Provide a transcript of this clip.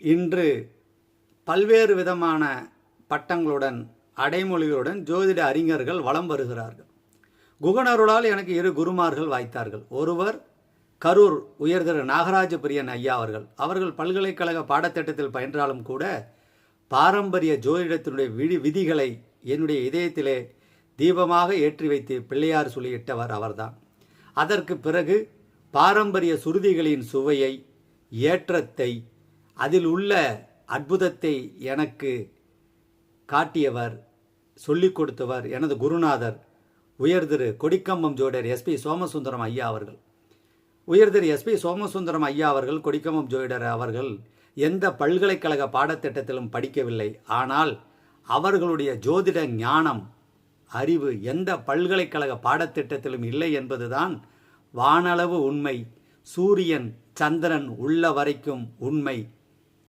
இன்று பல்வேறு விதமான பட்டங்களுடன் அடைமொழிகளுடன் ஜோதிட அறிஞர்கள் வலம் வருகிறார்கள். குகனருளால் எனக்கு இரு குருமார்கள் வாய்த்தார்கள். ஒருவர் கரூர் உயர்திரு நாகராஜ பிரியன் ஐயா அவர்கள். அவர்கள் பல்கலைக்கழக பாடத்திட்டத்தில் பயின்றாலும் கூட பாரம்பரிய ஜோதிடத்தினுடைய விதி விதிகளை என்னுடைய இதயத்திலே தீபமாக ஏற்றி வைத்து பிள்ளையார் சொல்லியிட்டவர் அவர்தான். அதற்கு பிறகு பாரம்பரிய சுருதிகளின் சுவையை ஏற்றத்தை அதில் உள்ள அற்புதத்தை எனக்கு காட்டியவர் சொல்லிக் கொடுத்தவர் எனது குருநாதர் உயர்திரு கொடிக்கம்பம் ஜோடர் எஸ்பி சோமசுந்தரம் ஐயா அவர்கள். உயர்திரு எஸ்பி சோமசுந்தரம் ஐயா அவர்கள் கொடிக்கம்பம் ஜோடர் அவர்கள் எந்த பல்கலைக்கழக பாடத்திட்டத்திலும் படிக்கவில்லை. ஆனால் அவர்களுடைய ஜோதிட ஞானம் அறிவு எந்த பல்கலைக்கழக பாடத்திட்டத்திலும் இல்லை என்பதுதான் வானளவு உண்மை. சூரியன் சந்திரன் உள்ள வரைக்கும் உண்மை.